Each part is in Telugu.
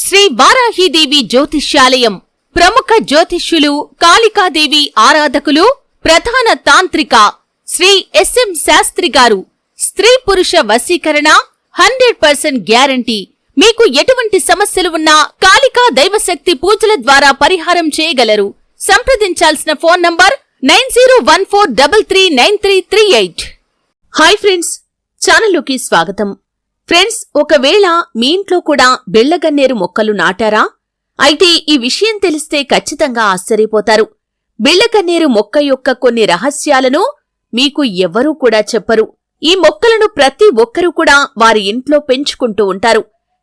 శ్రీ వారాహీదేవి జ్యోతిష్యాలయం ప్రముఖ జ్యోతిష్యులు కాళికాదేవి ఆరాధకులు ప్రధాన తాంత్రిక శ్రీ ఎస్ఎం శాస్త్రి గారు. స్త్రీ పురుష వశీకరణ హండ్రెడ్ పర్సెంట్ గ్యారంటీ. మీకు ఎటువంటి సమస్యలు ఉన్నా కాళికా దైవశక్తి పూజల ద్వారా పరిహారం చేయగలరు. సంప్రదించాల్సిన phone number nine zero one four double three nine three three eight. Hi friends ఛానల్లోకి స్వాగతం. ఫ్రెండ్స్ ఒకవేళ మీ ఇంట్లో కూడా బిళ్ళగన్నేరు మొక్కలు నాటారా? అయితే ఈ విషయం తెలిస్తే ఖచ్చితంగా ఆశ్చర్యపోతారు. బెళ్ళగన్నేరు మొక్క యొక్క కొన్ని రహస్యాలను మీకు ఎవ్వరూ కూడా చెప్పరు. ఈ మొక్కలను ప్రతి ఒక్కరూ కూడా వారి ఇంట్లో పెంచుకుంటూ ఉంటారు.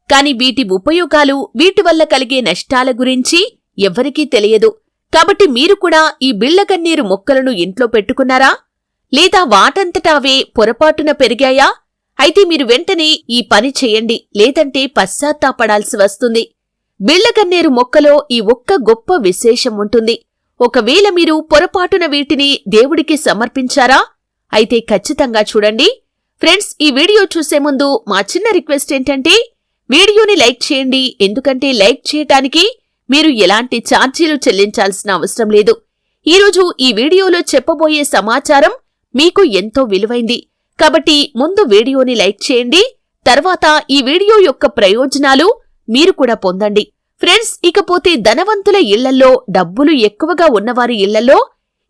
కాని వీటి ఉపయోగాలు వీటి వల్ల కలిగే నష్టాల గురించి ఎవ్వరికీ తెలియదు. కాబట్టి మీరు కూడా ఈ బిళ్ళగన్నేరు మొక్కలను ఇంట్లో పెట్టుకున్నారా? లేదా వాటంతటా అవే పొరపాటున పెరిగాయా? అయితే మీరు వెంటనే ఈ పని చేయండి లేదంటే పశ్చాత్తాపడాల్సి వస్తుంది. బిళ్ళగన్నేరు మొక్కలో ఈ ఒక్క గొప్ప విశేషం ఉంటుంది. ఒకవేళ మీరు పొరపాటున వీటిని దేవుడికి సమర్పించారా? అయితే ఖచ్చితంగా చూడండి. ఫ్రెండ్స్ ఈ వీడియో చూసే ముందు మా చిన్న రిక్వెస్ట్ ఏంటంటే వీడియోని లైక్ చేయండి. ఎందుకంటే లైక్ చేయటానికి మీరు ఎలాంటి ఛార్జీలు చెల్లించాల్సిన అవసరం లేదు. ఈరోజు ఈ వీడియోలో చెప్పబోయే సమాచారం మీకు ఎంతో విలువైంది. కాబట్టి ముందు వీడియోని లైక్ చేయండి తర్వాత ఈ వీడియో యొక్క ప్రయోజనాలు మీరు కూడా పొందండి. ఫ్రెండ్స్ ఇకపోతే ధనవంతుల ఇళ్ళల్లో డబ్బులు ఎక్కువగా ఉన్నవారి ఇళ్ళలో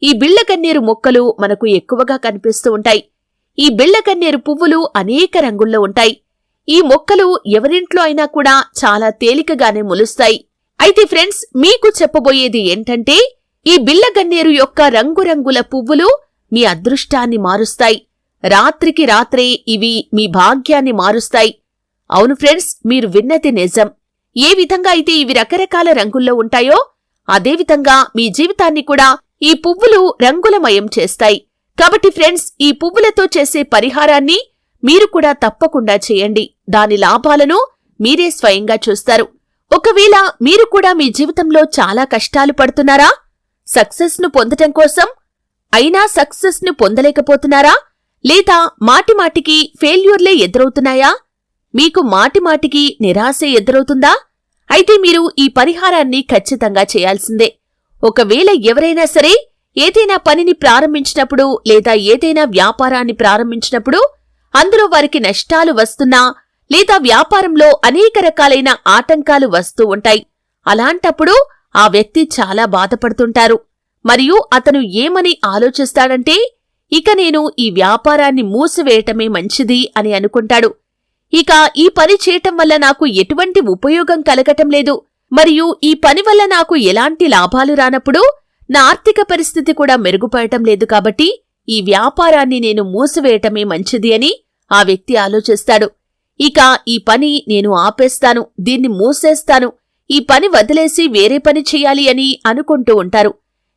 ఈ బిళ్ళగన్నేరు మొక్కలు మనకు ఎక్కువగా కనిపిస్తూ ఉంటాయి. ఈ బిళ్ళకన్నేరు పువ్వులు అనేక రంగుల్లో ఉంటాయి. ఈ మొక్కలు ఎవరింట్లో అయినా కూడా చాలా తేలికగానే మొలుస్తాయి. అయితే ఫ్రెండ్స్ మీకు చెప్పబోయేది ఏంటంటే ఈ బిళ్ళగన్నేరు యొక్క రంగురంగుల పువ్వులు మీ అదృష్టాన్ని మారుస్తాయి. రాత్రికి రాత్రే ఇవి మీ భాగ్యాన్ని మారుస్తాయి. అవును ఫ్రెండ్స్ మీరు విన్నది నిజం. ఏ విధంగా అయితే ఇవి రకరకాల రంగుల్లో ఉంటాయో అదేవిధంగా మీ జీవితాన్ని కూడా ఈ పువ్వులు రంగులమయం చేస్తాయి. కాబట్టి ఫ్రెండ్స్ ఈ పువ్వులతో చేసే పరిహారాన్ని మీరు కూడా తప్పకుండా చేయండి. దాని లాభాలను మీరే స్వయంగా చూస్తారు. ఒకవేళ మీరు కూడా మీ జీవితంలో చాలా కష్టాలు పడుతున్నారా సక్సెస్ను పొందటం కోసం అయినా సక్సెస్ను పొందలేకపోతున్నారా లేదా మాటిమాటికి ఫెయిల్యూర్లే ఎదురవుతున్నాయా? మీకు మాటిమాటికి నిరాశే ఎదురవుతుందా? అయితే మీరు ఈ పరిహారాన్ని ఖచ్చితంగా చేయాల్సిందే. ఒకవేళ ఎవరైనా సరే ఏదైనా పనిని ప్రారంభించినప్పుడు లేదా ఏదైనా వ్యాపారాన్ని ప్రారంభించినప్పుడు అందులో వారికి నష్టాలు వస్తున్నా లేదా వ్యాపారంలో అనేక రకాలైన ఆటంకాలు వస్తూ ఉంటాయి. అలాంటప్పుడు ఆ వ్యక్తి చాలా బాధపడుతుంటారు. మరియు అతను ఏమని ఆలోచిస్తాడంటే ఇక నేను ఈ వ్యాపారాన్ని మూసివేయటమే మంచిది అని అనుకుంటాడు. ఇక ఈ పని చేయటం వల్ల నాకు ఎటువంటి ఉపయోగం కలగటం లేదు. మరియు ఈ పని వల్ల నాకు ఎలాంటి లాభాలు రానప్పుడు నా ఆర్థిక పరిస్థితి కూడా మెరుగుపడటం లేదు కాబట్టి ఈ వ్యాపారాన్ని నేను మూసివేయటమే మంచిది అని ఆ వ్యక్తి ఆలోచిస్తాడు. ఇక ఈ పని నేను ఆపేస్తాను దీన్ని మూసేస్తాను ఈ పని వదిలేసి వేరే పని చేయాలి అని అనుకుంటూ ఉంటారు.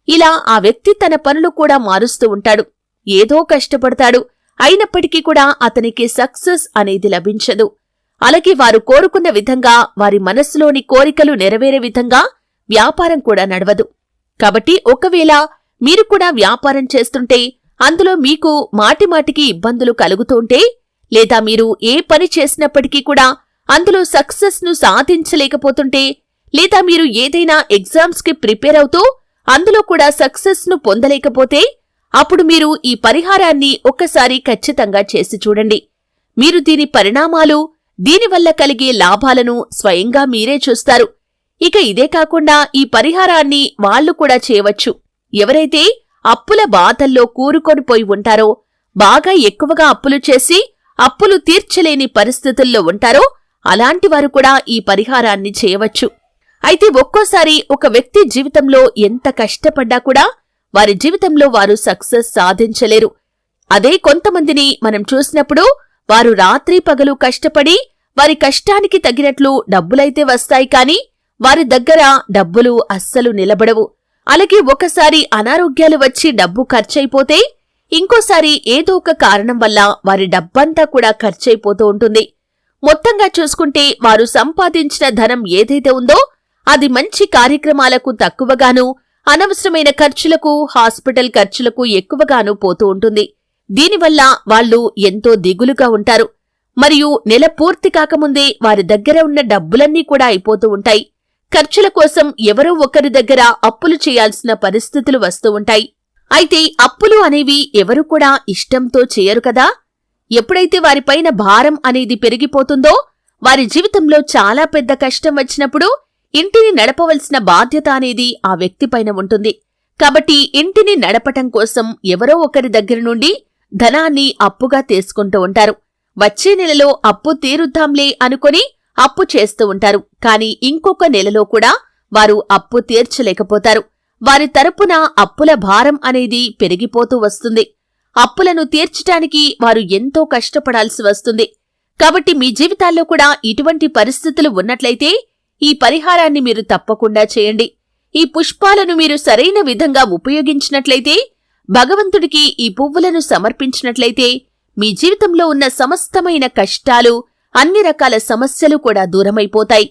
ఇలా ఆ వ్యక్తి తన పనులు కూడా మారుస్తూ ఉంటాడు. ఏదో కష్టపడతాడు. అయినప్పటికీ కూడా అతనికి సక్సెస్ అనేది లభించదు. అలాగే వారు కోరుకున్న విధంగా వారి మనస్సులోని కోరికలు నెరవేరే విధంగా వ్యాపారం కూడా నడవదు. కాబట్టి ఒకవేళ మీరు కూడా వ్యాపారం చేస్తుంటే అందులో మీకు మాటిమాటికి ఇబ్బందులు కలుగుతుంటే లేదా మీరు ఏ పని చేసినప్పటికీ కూడా అందులో సక్సెస్ను సాధించలేకపోతుంటే లేదా మీరు ఏదైనా ఎగ్జామ్స్కి ప్రిపేర్ అవుతూ అందులో కూడా సక్సెస్ను పొందలేకపోతే అప్పుడు మీరు ఈ పరిహారాన్ని ఒక్కసారి ఖచ్చితంగా చేసి చూడండి. మీరు దీని పరిణామాలు దీనివల్ల కలిగే లాభాలను స్వయంగా మీరే చూస్తారు. ఇక ఇదే కాకుండా ఈ పరిహారాన్ని వాళ్ళు కూడా చేయవచ్చు. ఎవరైతే అప్పుల బాధల్లో కూరుకొని పోయి ఉంటారో బాగా ఎక్కువగా అప్పులు చేసి అప్పులు తీర్చలేని పరిస్థితుల్లో ఉంటారో అలాంటి వారు కూడా ఈ పరిహారాన్ని చేయవచ్చు. అయితే ఒక్కోసారి ఒక వ్యక్తి జీవితంలో ఎంత కష్టపడ్డా కూడా వారి జీవితంలో వారు సక్సెస్ సాధించలేరు. అదే కొంతమందిని మనం చూసినప్పుడు వారు రాత్రి పగలు కష్టపడి వారి కష్టానికి తగినట్లు డబ్బులైతే వస్తాయి కాని వారి దగ్గర డబ్బులు అస్సలు నిలబడవు. అలాగే ఒకసారి అనారోగ్యాలు వచ్చి డబ్బు ఖర్చయిపోతే ఇంకోసారి ఏదో ఒక కారణం వల్ల వారి డబ్బంతా కూడా ఖర్చయిపోతూ ఉంటుంది. మొత్తంగా చూసుకుంటే వారు సంపాదించిన ధనం ఏదైతే ఉందో అది మంచి కార్యక్రమాలకు తక్కువగాను అనవసరమైన ఖర్చులకు హాస్పిటల్ ఖర్చులకు ఎక్కువగాను పోతూ ఉంటుంది. దీనివల్ల వాళ్ళు ఎంతో దిగులుగా ఉంటారు. మరియు నెల పూర్తి కాకముందే వారి దగ్గర ఉన్న డబ్బులన్నీ కూడా అయిపోతూ ఉంటాయి. ఖర్చుల కోసం ఎవరో ఒకరి దగ్గర అప్పులు చేయాల్సిన పరిస్థితులు వస్తూ ఉంటాయి. అయితే అప్పులు అనేవి ఎవరు కూడా ఇష్టంతో చేయరు కదా? ఎప్పుడైతే వారిపైన భారం అనేది పెరిగిపోతుందో వారి జీవితంలో చాలా పెద్ద కష్టం వచ్చినప్పుడు ఇంటిని నడపవలసిన బాధ్యత అనేది ఆ వ్యక్తిపైన ఉంటుంది. కాబట్టి ఇంటిని నడపటం కోసం ఎవరో ఒకరి దగ్గర నుండి ధనాన్ని అప్పుగా తీసుకుంటూ ఉంటారు. వచ్చే నెలలో అప్పు తీరుద్దాంలే అనుకొని అప్పు చేస్తూ ఉంటారు. కాని ఇంకొక నెలలో కూడా వారు అప్పు తీర్చలేకపోతారు. వారి తరపున అప్పుల భారం అనేది పెరిగిపోతూ వస్తుంది. అప్పులను తీర్చటానికి వారు ఎంతో కష్టపడాల్సి వస్తుంది. కాబట్టి మీ జీవితాల్లో కూడా ఇటువంటి పరిస్థితులు ఉన్నట్లయితే ఈ పరిహారాన్ని మీరు తప్పకుండా చేయండి. ఈ పుష్పాలను మీరు సరైన విధంగా ఉపయోగించినట్లయితే భగవంతుడికి ఈ పువ్వులను సమర్పించినట్లయితే మీ జీవితంలో ఉన్న సమస్తమైన కష్టాలు అన్ని రకాల సమస్యలు కూడా దూరమైపోతాయి.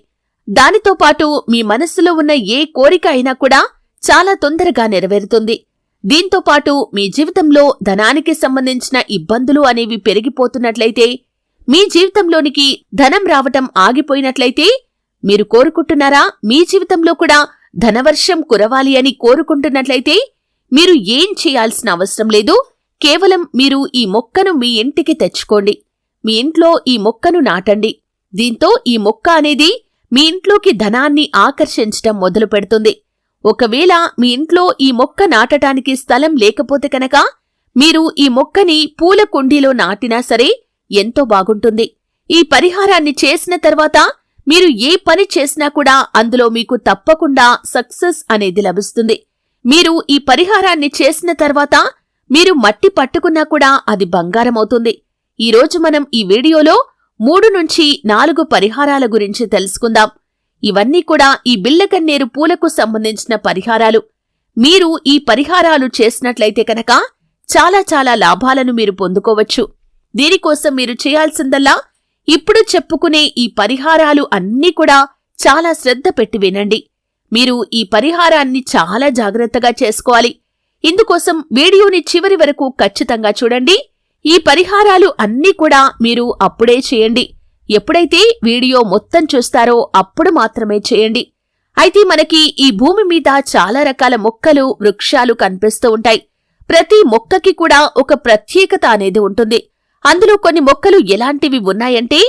దానితో పాటు మీ మనస్సులో ఉన్న ఏ కోరిక అయినా కూడా చాలా తొందరగా నెరవేరుతుంది. దీంతో పాటు మీ జీవితంలో ధనానికి సంబంధించిన ఇబ్బందులు అనేవి పెరిగిపోతున్నట్లయితే మీ జీవితంలోనికి ధనం రావటం ఆగిపోయినట్లయితే మీరు కోరుకుంటున్నారా? మీ జీవితంలో కూడా ధనవర్షం కురవాలి అని కోరుకుంటున్నట్లయితే మీరు ఏం చేయాల్సిన అవసరం లేదు. కేవలం మీరు ఈ మొక్కను మీ ఇంటికి తెచ్చుకోండి. మీ ఇంట్లో ఈ మొక్కను నాటండి. దీంతో ఈ మొక్క అనేది మీ ఇంట్లోకి ధనాన్ని ఆకర్షించటం మొదలు పెడుతుంది. ఒకవేళ మీ ఇంట్లో ఈ మొక్క నాటటానికి స్థలం లేకపోతే కనుక మీరు ఈ మొక్కని పూల కుండీలో నాటినా సరే ఎంతో బాగుంటుంది. ఈ పరిహారాన్ని చేసిన తర్వాత మీరు ఏ పని చేసినా కూడా అందులో మీకు తప్పకుండా సక్సెస్ అనేది లభిస్తుంది. మీరు ఈ పరిహారాన్ని చేసిన తర్వాత మీరు మట్టి పట్టుకున్నా కూడా అది బంగారం అవుతుంది. ఈరోజు మనం ఈ వీడియోలో మూడు నుంచి నాలుగు పరిహారాల గురించి తెలుసుకుందాం. ఇవన్నీ కూడా ఈ బిల్లకన్నేరు పూలకు సంబంధించిన పరిహారాలు. మీరు ఈ పరిహారాలు చేసినట్లయితే కనుక చాలా చాలా లాభాలను మీరు పొందుకోవచ్చు. దీనికోసం మీరు చేయాల్సిందల్లా ఇప్పుడు చెప్పుకునే ఈ పరిహారాలు అన్నీ కూడా చాలా శ్రద్ధ పెట్టి వినండి. మీరు ఈ పరిహారాన్ని చాలా జాగ్రత్తగా చేసుకోవాలి. ఇందుకోసం వీడియోని చివరి వరకు ఖచ్చితంగా చూడండి. ఈ పరిహారాలు అన్నీ కూడా మీరు అప్పుడే చేయండి. ఎప్పుడైతే వీడియో మొత్తం చూస్తారో అప్పుడు మాత్రమే చేయండి. అయితే మనకి ఈ భూమి మీద చాలా రకాల మొక్కలు వృక్షాలు కనిపిస్తూ ఉంటాయి. ప్రతి మొక్కకి కూడా ఒక ప్రత్యేకత అనేది ఉంటుంది. అందులో కొన్ని మొక్కలు ఎలాంటివి ఉన్నాయంటే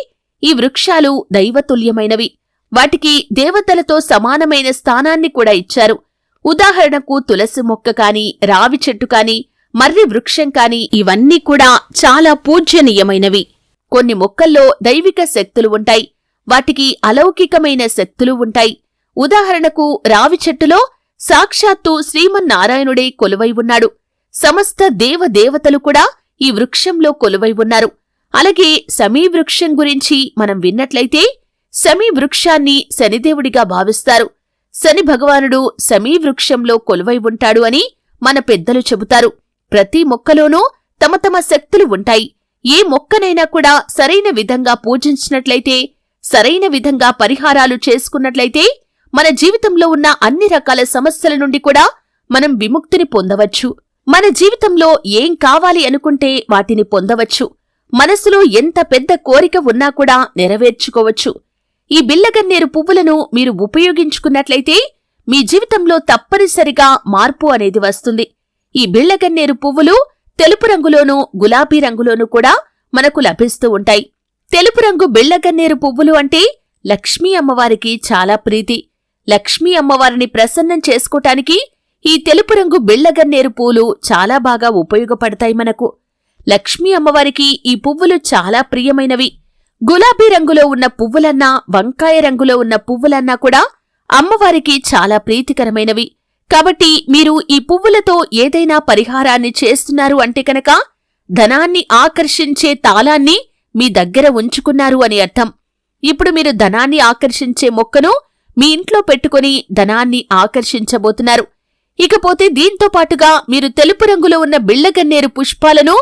ఈ వృక్షాలు దైవతుల్యమైనవి. వాటికి దేవతలతో సమానమైన స్థానాన్ని కూడా ఇచ్చారు. ఉదాహరణకు తులసి మొక్క కాని రావి చెట్టు కాని మర్రి వృక్షం కాని ఇవన్నీ కూడా చాలా పూజ్యనీయమైనవి. కొన్ని మొక్కల్లో దైవిక శక్తులు ఉంటాయి. వాటికి అలౌకికమైన శక్తులు ఉంటాయి. ఉదాహరణకు రావి చెట్టులో సాక్షాత్తు శ్రీమన్నారాయణుడే కొలువై ఉన్నాడు. సమస్త దేవదేవతలు కూడా ఈ వృక్షంలో కొలువై ఉన్నారు. అలాగే సమీ వృక్షం గురించి మనం విన్నట్లయితే సమీ వృక్షాన్ని శనిదేవుడిగా భావిస్తారు. శని భగవానుడు సమీ వృక్షంలో కొలువై ఉంటాడు అని మన పెద్దలు చెబుతారు. ప్రతి మొక్కలోనూ తమ తమ శక్తులు ఉంటాయి. ఏ మొక్కనైనా కూడా సరైన విధంగా పూజించినట్లయితే సరైన విధంగా పరిహారాలు చేసుకున్నట్లయితే మన జీవితంలో ఉన్న అన్ని రకాల సమస్యల నుండి కూడా మనం విముక్తిని పొందవచ్చు. మన జీవితంలో ఏం కావాలి అనుకుంటే వాటిని పొందవచ్చు. మనసులో ఎంత పెద్ద కోరిక ఉన్నా కూడా నెరవేర్చుకోవచ్చు. ఈ బిల్లగన్నేరు పువ్వులను మీరు ఉపయోగించుకున్నట్లయితే మీ జీవితంలో తప్పనిసరిగా మార్పు అనేది వస్తుంది. ఈ బిళ్ళగన్నేరు పువ్వులు తెలుపు రంగులోనూ గులాబీ రంగులోనూ కూడా మనకు లభిస్తూ ఉంటాయి. తెలుపు రంగు బిళ్ళగన్నేరు పువ్వులు అంటే లక్ష్మీ అమ్మవారికి చాలా ప్రీతి. లక్ష్మీ అమ్మవారిని ప్రసన్నం చేసుకోటానికి ఈ తెలుపు రంగు బిళ్ళగన్నేరు పూలు చాలా బాగా ఉపయోగపడతాయి మనకు. లక్ష్మీ అమ్మవారికి ఈ పువ్వులు చాలా ప్రియమైనవి. గులాబీ రంగులో ఉన్న పువ్వులన్నా వంకాయ రంగులో ఉన్న పువ్వులన్నా కూడా అమ్మవారికి చాలా ప్రీతికరమైనవి. కాబట్టి మీరు ఈ పువ్వులతో ఏదైనా పరిహారాన్ని చేస్తున్నారు అంటే కనుక ధనాన్ని ఆకర్షించే తాళాన్ని మీ దగ్గర ఉంచుకున్నారు అని అర్థం. ఇప్పుడు మీరు ధనాన్ని ఆకర్షించే మొక్కను మీ ఇంట్లో పెట్టుకుని ధనాన్ని ఆకర్షించబోతున్నారు. ఇకపోతే దీంతో పాటుగా మీరు తెలుపు రంగులో ఉన్న బిళ్ళగన్నేరు పుష్పాలను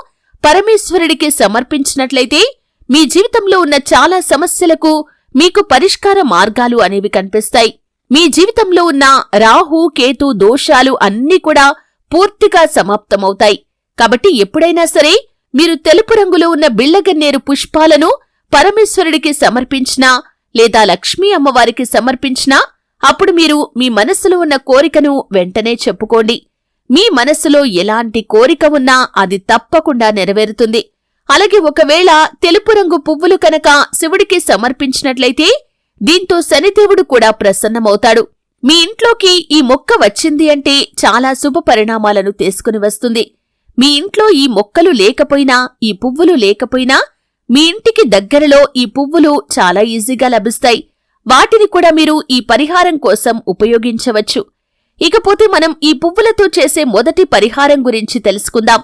పరమేశ్వరుడికి సమర్పించినట్లయితే మీ జీవితంలో ఉన్న చాలా సమస్యలకు మీకు పరిష్కార మార్గాలు అనేవి కనిపిస్తాయి. మీ జీవితంలో ఉన్న రాహు కేతు దోషాలు అన్నీ కూడా పూర్తిగా సమాప్తమవుతాయి. కాబట్టి ఎప్పుడైనా సరే మీరు తెలుపు రంగులో ఉన్న బిళ్ళగన్నేరు పుష్పాలను పరమేశ్వరుడికి సమర్పించినా లేదా లక్ష్మీ అమ్మవారికి సమర్పించినా అప్పుడు మీరు మీ మనస్సులో ఉన్న కోరికను వెంటనే చెప్పుకోండి. మీ మనస్సులో ఎలాంటి కోరిక ఉన్నా అది తప్పకుండా నెరవేరుతుంది. అలాగే ఒకవేళ తెలుపు రంగు పువ్వులు కనుక శివుడికి సమర్పించినట్లయితే దీంతో శనిదేవుడు కూడా ప్రసన్నమవుతాడు. మీ ఇంట్లోకి ఈ మొక్క వచ్చింది అంటే చాలా శుభ పరిణామాలను తీసుకుని వస్తుంది. మీ ఇంట్లో ఈ మొక్కలు లేకపోయినా ఈ పువ్వులు లేకపోయినా మీ ఇంటికి దగ్గరలో ఈ పువ్వులు చాలా ఈజీగా లభిస్తాయి. వాటిని కూడా మీరు ఈ పరిహారం కోసం ఉపయోగించవచ్చు. ఇకపోతే మనం ఈ పువ్వులతో చేసే మొదటి పరిహారం గురించి తెలుసుకుందాం.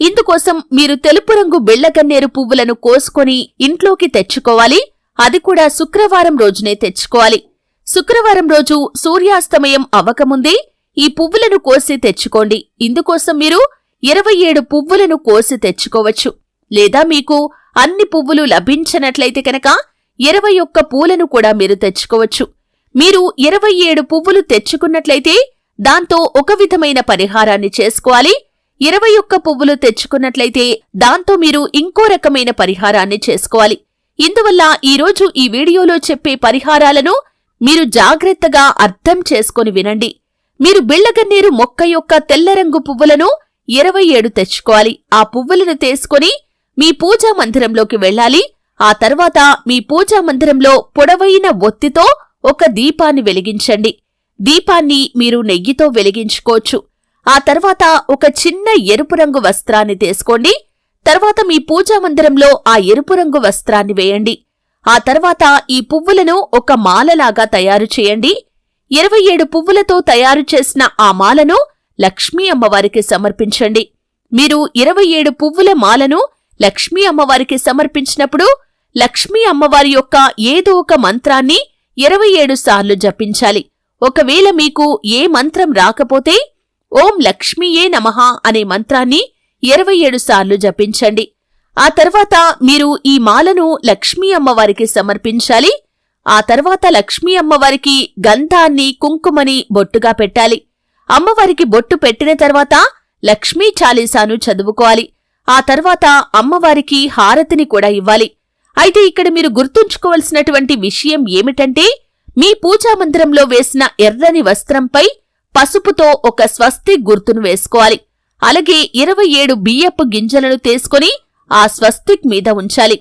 ఇందుకోసం మీరు తెలుపు రంగు బిళ్ళగన్నేరు పువ్వులను కోసుకొని ఇంట్లోకి తెచ్చుకోవాలి. అది కూడా శుక్రవారం రోజునే తెచ్చుకోవాలి. శుక్రవారం రోజు సూర్యాస్తమయం అవ్వకముందే ఈ పువ్వులను కోసి తెచ్చుకోండి. ఇందుకోసం మీరు ఇరవై ఏడు పువ్వులను కోసి తెచ్చుకోవచ్చు. లేదా మీకు అన్ని పువ్వులు లభించనట్లయితే కనుక ఇరవై ఒక్క పూలను కూడా మీరు తెచ్చుకోవచ్చు. మీరు ఇరవై ఏడు పువ్వులు తెచ్చుకున్నట్లయితే దాంతో ఒక విధమైన పరిహారాన్ని చేసుకోవాలి. ఇరవై ఒక్క పువ్వులు తెచ్చుకున్నట్లయితే దాంతో మీరు ఇంకో రకమైన పరిహారాన్ని చేసుకోవాలి. ఇందువల్ల ఈరోజు ఈ వీడియోలో చెప్పే పరిహారాలను మీరు జాగ్రత్తగా అర్థం చేసుకొని వినండి. మీరు బిళ్ళగన్నేరు మొక్క యొక్క తెల్లరంగు పువ్వులను ఇరవై ఏడు తెచ్చుకోవాలి. ఆ పువ్వులను తీసుకొని మీ పూజా మందిరంలోకి వెళ్ళాలి. ఆ తర్వాత మీ పూజా మందిరంలో పొడవైన ఒత్తితో ఒక దీపాన్ని వెలిగించండి. దీపాన్ని మీరు నెయ్యితో వెలిగించుకోవచ్చు. ఆ తర్వాత ఒక చిన్న ఎరుపు రంగు వస్త్రాన్ని తీసుకోండి. తర్వాత మీ పూజా మందిరంలో ఆ ఎరుపు రంగు వస్త్రాన్ని వేయండి. ఆ తర్వాత ఈ పువ్వులను ఒక మాలలాగా తయారు చేయండి. ఇరవై ఏడు పువ్వులతో తయారు చేసిన ఆ మాలను లక్ష్మీ అమ్మవారికి సమర్పించండి. మీరు ఇరవై ఏడు పువ్వుల మాలను లక్ష్మీ అమ్మవారికి సమర్పించినప్పుడు లక్ష్మీ అమ్మవారి యొక్క ఏదో ఒక మంత్రాన్ని ఇరవై ఏడు సార్లు జపించాలి. ఒకవేళ మీకు ఏ మంత్రం రాకపోతే ఓం లక్ష్మీయే నమః అనే మంత్రాన్ని ఇరవై ఏడు సార్లు జపించండి. ఆ తర్వాత మీరు ఈ మాలను లక్ష్మీ అమ్మవారికి సమర్పించాలి. ఆ తర్వాత లక్ష్మీ అమ్మవారికి గంధాన్ని కుంకుమని బొట్టుగా పెట్టాలి. అమ్మవారికి బొట్టు పెట్టిన తర్వాత లక్ష్మీ చాలీసాను చదువుకోవాలి. ఆ తర్వాత అమ్మవారికి హారతిని కూడా ఇవ్వాలి. అయితే ఇక్కడ మీరు గుర్తుంచుకోవలసినటువంటి విషయం ఏమిటంటే మీ పూజా మందిరంలో వేసిన ఎర్రని వస్త్రంపై పసుపుతో ఒక స్వస్తి గుర్తును వేసుకోవాలి. అలాగే ఇరవై ఏడు బియ్యపు గింజలను తీసుకుని ఆ స్వస్తిక్ మీద ఉంచాలి.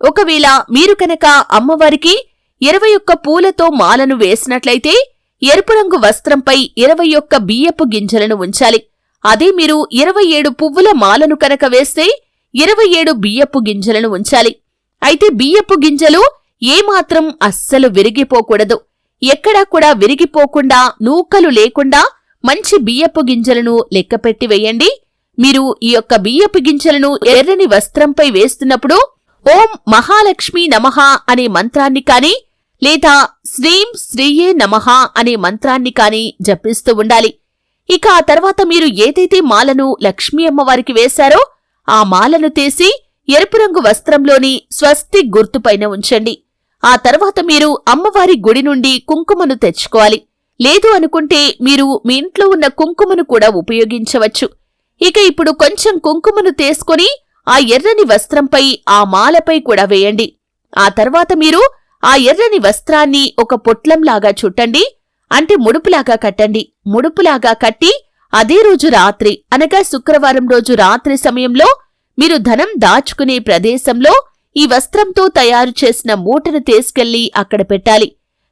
ఒకవేళ మీరు కనుక అమ్మవారికి ఇరవై ఒక్క పూలతో మాలను వేసినట్లయితే ఎరుపు రంగు వస్త్రంపై ఇరవై ఒక్క బియ్యపు గింజలను ఉంచాలి. అదే మీరు ఇరవై ఏడు పువ్వుల మాలను కనుక వేస్తే ఇరవై ఏడు బియ్యపు గింజలను ఉంచాలి. అయితే బియ్యపు గింజలు ఏమాత్రం అస్సలు విరిగిపోకూడదు. ఎక్కడా కూడా విరిగిపోకుండా నూకలు లేకుండా మంచి బియ్యపు గింజలను లెక్కపెట్టి వేయండి. మీరు ఈ యొక్క బియ్యపు గింజలను ఎర్రని వస్త్రంపై వేస్తున్నప్పుడు ఓం మహాలక్ష్మి నమః అనే మంత్రాన్ని కాని లేదా శ్రీం శ్రీయే నమః అనే మంత్రాన్ని కాని జపిస్తూ ఉండాలి. ఇక ఆ తర్వాత మీరు ఏదైతే మాలను లక్ష్మీ అమ్మవారికి వేశారో ఆ మాలను తీసి ఎరుపు రంగు వస్త్రంలోని స్వస్తి గుర్తుపైన ఉంచండి. ఆ తర్వాత మీరు అమ్మవారి గుడి నుండి కుంకుమను తెచ్చుకోవాలి. లేదు అనుకుంటే మీరు మీ ఇంట్లో ఉన్న కుంకుమను కూడా ఉపయోగించవచ్చు. ఇక ఇప్పుడు కొంచెం కుంకుమను తీసుకుని ఆ ఎర్రని వస్త్రంపై ఆ మాలపై కూడా వేయండి. ఆ తర్వాత మీరు ఆ ఎర్రని వస్త్రాన్ని ఒక పొట్లంలాగా చుట్టండి. అంటే ముడుపులాగా కట్టండి. ముడుపులాగా కట్టి అదే రోజు రాత్రి అనగా శుక్రవారం రోజు రాత్రి సమయంలో మీరు ధనం దాచుకునే ప్రదేశంలో ఈ వస్త్రంతో తయారు చేసిన మూటను తీసుకెళ్ళి అక్కడ పెట్టాలి.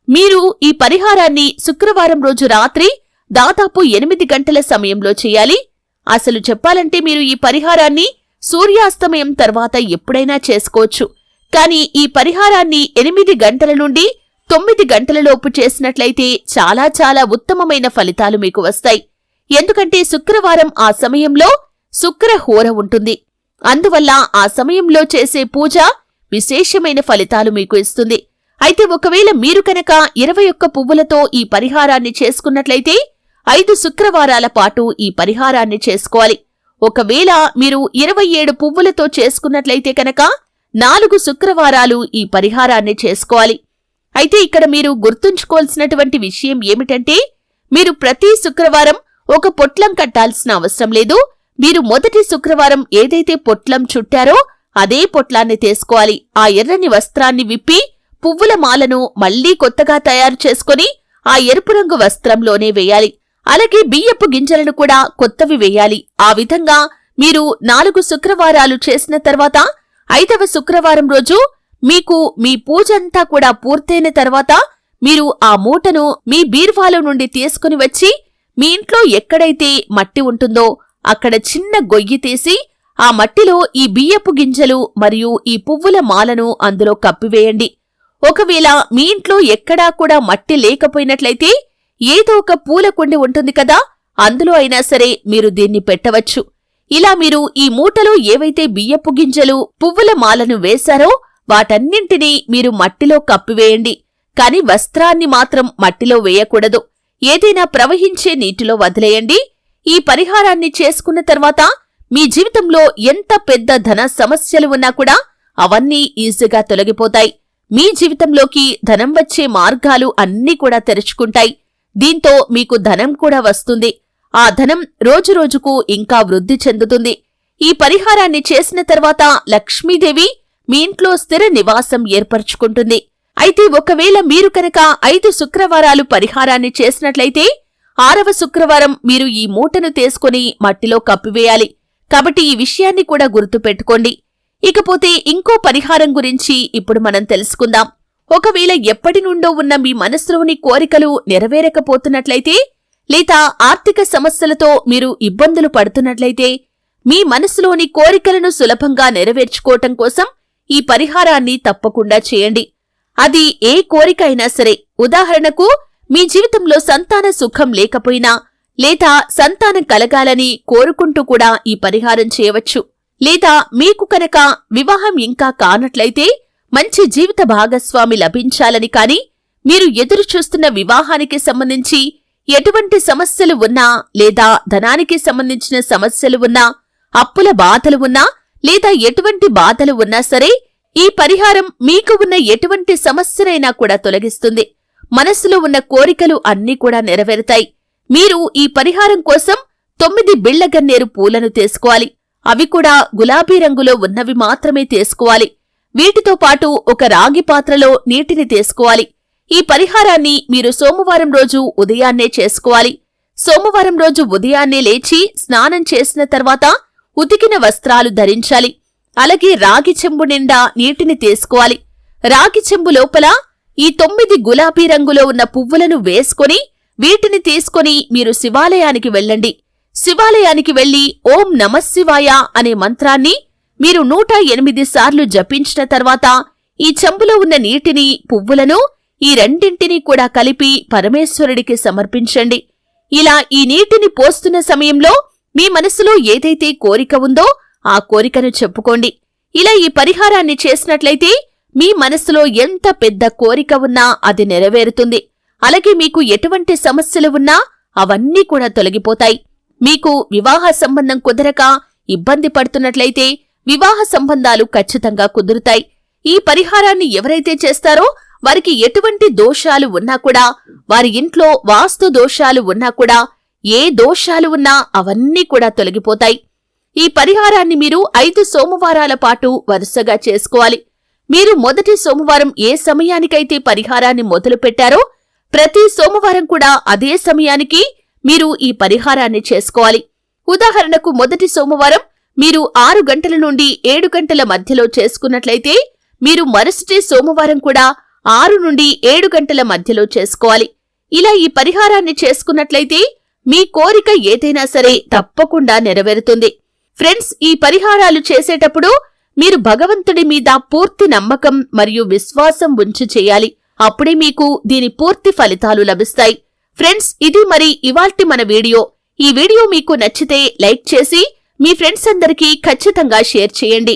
మీరు ఈ పరిహారాన్ని శుక్రవారం రోజు రాత్రి దాదాపు ఎనిమిది గంటల సమయంలో చేయాలి. అసలు చెప్పాలంటే మీరు ఈ పరిహారాన్ని సూర్యాస్తమయం తర్వాత ఎప్పుడైనా చేసుకోవచ్చు. కానీ ఈ పరిహారాన్ని ఎనిమిది గంటల నుండి తొమ్మిది గంటలలోపు చేసినట్లయితే చాలా చాలా ఉత్తమమైన ఫలితాలు మీకు వస్తాయి. ఎందుకంటే శుక్రవారం ఆ సమయంలో శుక్రహోర ఉంటుంది. అందువల్ల ఆ సమయంలో చేసే పూజ విశేషమైన ఫలితాలు మీకు ఇస్తుంది. అయితే ఒకవేళ మీరు కనుక ఇరవై ఒక్క పువ్వులతో ఈ పరిహారాన్ని చేసుకున్నట్లయితే ఐదు శుక్రవారాల పాటు ఈ పరిహారాన్ని చేసుకోవాలి. ఒకవేళ మీరు ఇరవై ఏడు పువ్వులతో చేసుకున్నట్లయితే కనుక నాలుగు శుక్రవారాలు ఈ పరిహారాన్ని చేసుకోవాలి. అయితే ఇక్కడ మీరు గుర్తుంచుకోవాల్సినటువంటి విషయం ఏమిటంటే మీరు ప్రతి శుక్రవారం ఒక పొట్లం కట్టాల్సిన అవసరం లేదు. మీరు మొదటి శుక్రవారం ఏదైతే పొట్లం చుట్టారో అదే పొట్లాన్ని తీసుకోవాలి. ఆ ఎర్రని వస్త్రాన్ని విప్పి పువ్వుల మాలను మళ్ళీ కొత్తగా తయారు చేసుకొని ఆ ఎరుపు రంగు వస్త్రంలోనే వేయాలి. అలాగే బియ్యపు గింజలను కూడా కొత్తవి వేయాలి. ఆ విధంగా మీరు నాలుగు శుక్రవారాలు చేసిన తర్వాత ఐదవ శుక్రవారం రోజు మీకు మీ పూజంతా కూడా పూర్తయిన తర్వాత మీరు ఆ మూటను మీ బీర్వాలో నుండి తీసుకుని వచ్చి మీ ఇంట్లో ఎక్కడైతే మట్టి ఉంటుందో అక్కడ చిన్న గొయ్యి తీసి ఆ మట్టిలో ఈ బియ్యపు గింజలు మరియు ఈ పువ్వుల మాలను అందులో కప్పివేయండి. ఒకవేళ మీ ఇంట్లో ఎక్కడా కూడా మట్టి లేకపోయినట్లయితే ఏదో ఒక పూల కుండి ఉంటుంది కదా అందులో అయినా సరే మీరు దీన్ని పెట్టవచ్చు. ఇలా మీరు ఈ మూటలో ఏవైతే బియ్యపు గింజలు పువ్వుల మాలను వేశారో వాటన్నింటినీ మీరు మట్టిలో కప్పివేయండి కాని వస్త్రాన్ని మాత్రం మట్టిలో వేయకూడదు. ఏదైనా ప్రవహించే నీటిలో వదిలేయండి. ఈ పరిహారాన్ని చేసుకున్న తర్వాత మీ జీవితంలో ఎంత పెద్ద ధన సమస్యలు ఉన్నా కూడా అవన్నీ ఈజీగా తొలగిపోతాయి. మీ జీవితంలోకి ధనం వచ్చే మార్గాలు అన్నీ కూడా తెరుచుకుంటాయి. దీంతో మీకు ధనం కూడా వస్తుంది. ఆ ధనం రోజురోజుకు ఇంకా వృద్ధి చెందుతుంది. ఈ పరిహారాన్ని చేసిన తర్వాత లక్ష్మీదేవి మీ ఇంట్లో స్థిర నివాసం ఏర్పరచుకుంటుంది. అయితే ఒకవేళ మీరు కనుక ఐదు శుక్రవారాలు పరిహారాన్ని చేసినట్లయితే ఆరవ శుక్రవారం మీరు ఈ మూటను తీసుకుని మట్టిలో కప్పివేయాలి. కాబట్టి ఈ విషయాన్ని కూడా గుర్తుపెట్టుకోండి. ఇకపోతే ఇంకో పరిహారం గురించి ఇప్పుడు మనం తెలుసుకుందాం. ఒకవేళ ఎప్పటి నుండో ఉన్న మీ మనసులోని కోరికలు నెరవేరకపోతున్నట్లయితే లేదా ఆర్థిక సమస్యలతో మీరు ఇబ్బందులు పడుతున్నట్లయితే మీ మనసులోని కోరికలను సులభంగా నెరవేర్చుకోవటం కోసం ఈ పరిహారాన్ని తప్పకుండా చేయండి. అది ఏ కోరిక అయినా సరే ఉదాహరణకు మీ జీవితంలో సంతాన సుఖం లేకపోయినా లేదా సంతానం కలగాలని కోరుకుంటూ కూడా ఈ పరిహారం చేయవచ్చు. లేదా మీకు కనుక వివాహం ఇంకా కానట్లయితే మంచి జీవిత భాగస్వామి లభించాలని కాని మీరు ఎదురు చూస్తున్న వివాహానికి సంబంధించి ఎటువంటి సమస్యలు ఉన్నా లేదా ధనానికి సంబంధించిన సమస్యలు ఉన్నా అప్పుల బాధలు ఉన్నా లేదా ఎటువంటి బాధలు ఉన్నా సరే ఈ పరిహారం మీకు ఉన్న ఎటువంటి సమస్యనైనా కూడా తొలగిస్తుంది. మనస్సులో ఉన్న కోరికలు అన్నీ కూడా నెరవేరుతాయి. మీరు ఈ పరిహారం కోసం తొమ్మిది బిళ్ళగన్నేరు పూలను తీసుకోవాలి. అవి కూడా గులాబీ రంగులో ఉన్నవి మాత్రమే తీసుకోవాలి. వీటితో పాటు ఒక రాగి పాత్రలో నీటిని తీసుకోవాలి. ఈ పరిహారాన్ని మీరు సోమవారం రోజు ఉదయాన్నే చేసుకోవాలి. సోమవారం రోజు ఉదయాన్నే లేచి స్నానం చేసిన తర్వాత ఉతికిన వస్త్రాలు ధరించాలి. అలాగే రాగి చెంబు నిండా నీటిని తీసుకోవాలి. రాగి చెంబు లోపల ఈ తొమ్మిది గులాబీ రంగులో ఉన్న పువ్వులను వేసుకొని వీటిని తీసుకొని మీరు శివాలయానికి వెళ్ళండి. శివాలయానికి వెళ్ళి ఓం నమశివాయ అనే మంత్రాన్ని మీరు నూట ఎనిమిది సార్లు జపించిన తర్వాత ఈ చెంబులో ఉన్న నీటిని పువ్వులను ఈ రెండింటినీ కూడా కలిపి పరమేశ్వరుడికి సమర్పించండి. ఇలా ఈ నీటిని పోస్తున్న సమయంలో మీ మనసులో ఏదైతే కోరిక ఉందో ఆ కోరికను చెప్పుకోండి. ఇలా ఈ పరిహారాన్ని చేసినట్లయితే మీ మనసులో ఎంత పెద్ద కోరిక ఉన్నా అది నెరవేరుతుంది. అలాగే మీకు ఎటువంటి సమస్యలు ఉన్నా అవన్నీ కూడా తొలగిపోతాయి. మీకు వివాహ సంబంధం కుదరక ఇబ్బంది పడుతున్నట్లయితే వివాహ సంబంధాలు ఖచ్చితంగా కుదురుతాయి. ఈ పరిహారాన్ని ఎవరైతే చేస్తారో వారికి ఎటువంటి దోషాలు ఉన్నా కూడా వారి ఇంట్లో వాస్తు దోషాలు ఉన్నా కూడా ఏ దోషాలు ఉన్నా అవన్నీ కూడా తొలగిపోతాయి. ఈ పరిహారాన్ని మీరు ఐదు సోమవారాల పాటు వరుసగా చేసుకోవాలి. మీరు మొదటి సోమవారం ఏ సమయానికైతే పరిహారాన్ని మొదలు పెట్టారో ప్రతి సోమవారం కూడా అదే సమయానికి మీరు ఈ పరిహారాన్ని చేసుకోవాలి. ఉదాహరణకు మొదటి సోమవారం మీరు ఆరు గంటల నుండి ఏడు గంటల మధ్యలో చేసుకున్నట్లయితే మీరు మరుసటి సోమవారం కూడా ఆరు నుండి ఏడు గంటల మధ్యలో చేసుకోవాలి. ఇలా ఈ పరిహారాన్ని చేసుకున్నట్లయితే మీ కోరిక ఏదైనా సరే తప్పకుండా నెరవేరుతుంది. ఫ్రెండ్స్ ఈ పరిహారాలు చేసేటప్పుడు మీరు భగవంతుడి మీద పూర్తి నమ్మకం మరియు విశ్వాసం ఉంచి చేయాలి. అప్పుడే మీకు దీని పూర్తి ఫలితాలు లభిస్తాయి. ఫ్రెండ్స్ ఇది మరి ఇవాల్టి మన వీడియో. ఈ వీడియో మీకు నచ్చితే లైక్ చేసి మీ ఫ్రెండ్స్ అందరికీ ఖచ్చితంగా షేర్ చేయండి.